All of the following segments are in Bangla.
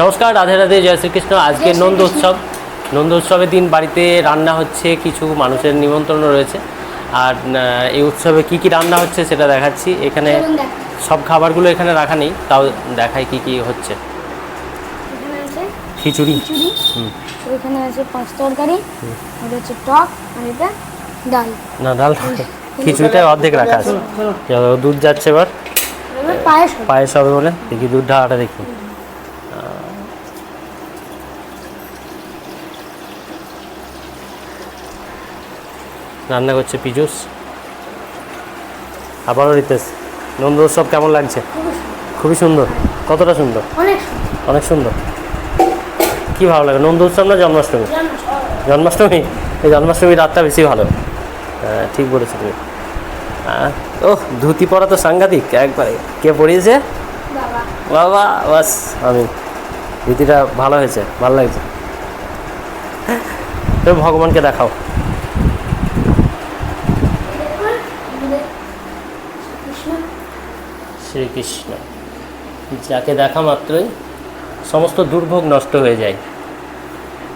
নমস্কার রাধে রাধে জয় শ্রীকৃষ্ণ। আজকে নন্দ উৎসব। নন্দ উৎসবের দিন বাড়িতে রান্না হচ্ছে কিছু মানুষের নিমন্ত্রণ রয়েছে। আর এই উৎসবে কি কি রান্না হচ্ছে সেটা দেখাচ্ছি। এখানে সব খাবারগুলো এখানে রাখা নেই তাও দেখাই কি কি হচ্ছে। খিচুড়ি। খিচুড়ি ওইখানে আছে পাঁচ তরকারি ওটা হচ্ছে টক আর এটা ডাল। না ডাল খিচুড়িটা অর্ধেক রাখা আছে। দুধ যাচ্ছে এবার? পায়েস হবে। পায়েস হবে বলে? দেখি দুধ ঢালাটা দেখি। রান্না করছে পিজুস। আবারও রিতেশ নন্দ উৎসব কেমন লাগছে? খুবই সুন্দর। কতটা সুন্দর? অনেক সুন্দর। কি ভালো লাগে? নন্দ উৎসব না জন্মাষ্টমী? জন্মাষ্টমী। এই জন্মাষ্টমীর রাতটা বেশি ভালো। হ্যাঁ ঠিক বলেছ তুমি। হ্যাঁ ও ধুতি পরা তো সাংঘাতিক একবারে। কে পরিয়েছে? বাবা। বাবা বাস আমি। ধুতিটা ভালো হয়েছে ভালো লাগছে। তুমি ভগবানকে দেখাও দেখুন, আমাদের কৃষ্ণ শ্রীকৃষ্ণ। যাকে দেখা মাত্রই সমস্ত দুর্ভোগ নষ্ট হয়ে যায়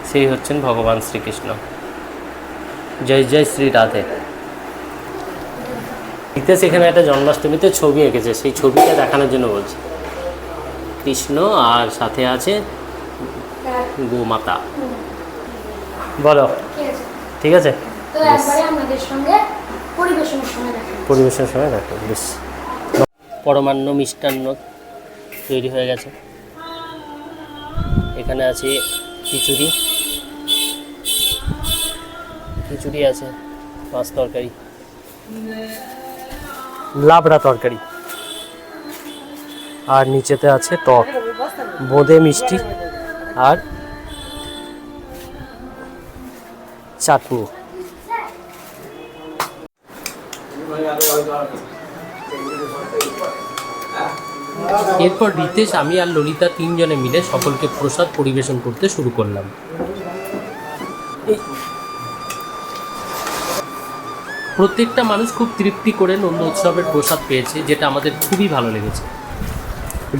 সেই হচ্ছেন ভগবান শ্রীকৃষ্ণ। জয় জয় শ্রী রাধে। রিতেশ এখানে একটা জন্মাষ্টমীতে ছবি এঁকেছে সেই ছবিটা দেখানোর জন্য বলছি। কৃষ্ণ আর সাথে আছে গোমাতা। বলো ঠিক আছে? পরিবেশনের সময় দেখো বেশ। পরমান্ন মিষ্টান্ন তৈরি হয়ে গেছে। এখানে আছে খিচুড়ি। খিচুড়ি আছে, মাছ তরকারি। লাবড়া তরকারি। আর নিচেতে আছে টক। বোঁদে মিষ্টি আর চাটনি। এরপর রিতেশ, আমি আর ললিতা তিনজনে মিলে সকলকে প্রসাদ পরিবেশন করতে শুরু করলাম। প্রত্যেকটা মানুষ খুব তৃপ্তি করে নন্দ উৎসবের প্রসাদ পেয়েছে, যেটা আমাদের খুবই ভালো লেগেছে।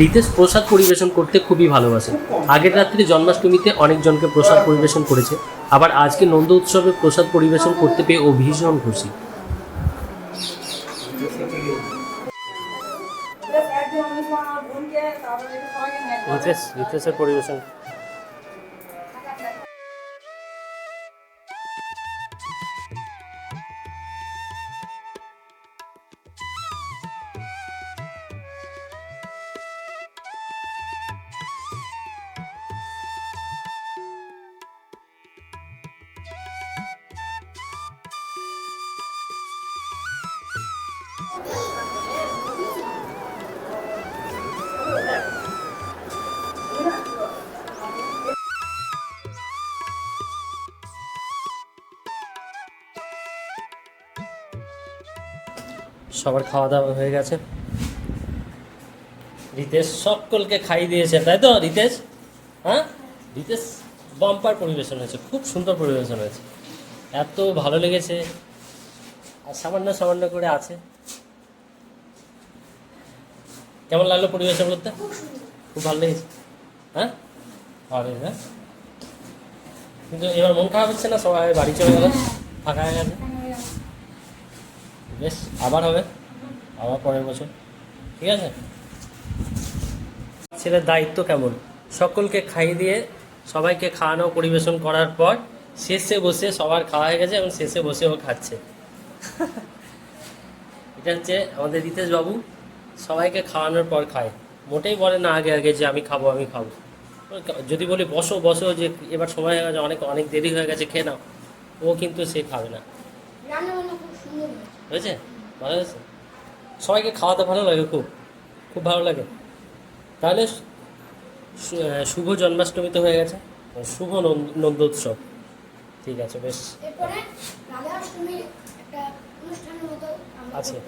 রিতেশ প্রসাদ পরিবেশন করতে খুবই ভালোবাসে। আগের রাত্রে জন্মাষ্টমীতে অনেকজনকে প্রসাদ পরিবেশন করেছে। আবার আজকে নন্দ উৎসবে প্রসাদ পরিবেশন করতে পেয়ে ও ভীষণ খুশি। রিতেশ রিতেশের পরিবেশন। সবার খাওয়া দাওয়া হয়ে গেছে। রিতেশ সকলকে খাইয়ে দিয়েছে তাই তো রিতেশ? হ্যাঁ? রিতেশ বাম্পার পরিবেশন হয়েছে খুব সুন্দর পরিবেশন হয়েছে। এত ভালো লেগেছে। আর সামান্য সামান্য করে আছে। কেমন লাগল পরিবেশন করতে খুব ভালো লেগেছে। হ্যাঁ? ভালো লেগেছে হ্যাঁ? কিন্তু এবার মন খারাপ হচ্ছে না? সবাই বাড়ি চলে গেল ফাঁকা হয়ে গেছে। বেশ, আবার হবে, আবার পরের বছর। ঠিক আছে? ছেলের দায়িত্ব কেমন? সকলকে খাইয়ে দিয়ে সবাইকে খাওয়ানো, পরিবেশন করার পর শেষে বসে সবার খাওয়া হয়ে গেছে এবং শেষে বসে ও খাচ্ছে। এটা হচ্ছে আমাদের বাবু সবাইকে খাওয়ানোর পর খায়। মোটেই বলে না আগে আগে যে আমি খাব আমি খাব। যদি বলি বসো বসো, যে এবার সময় হয়ে গেছে, অনেক অনেক দেরি হয়ে গেছে, খেয়ে নাও। ও কিন্তু সে খাবে না। হয়েছে। ভালো হয়েছে? সবাইকে খাওয়াতে ভালো লাগে খুব খুব ভালো লাগে। তাহলে শুভ জন্মাষ্টমী তো হয়ে গেছে শুভ নন্দ- নন্দোৎসব। ঠিক আছে বেশ। আছে।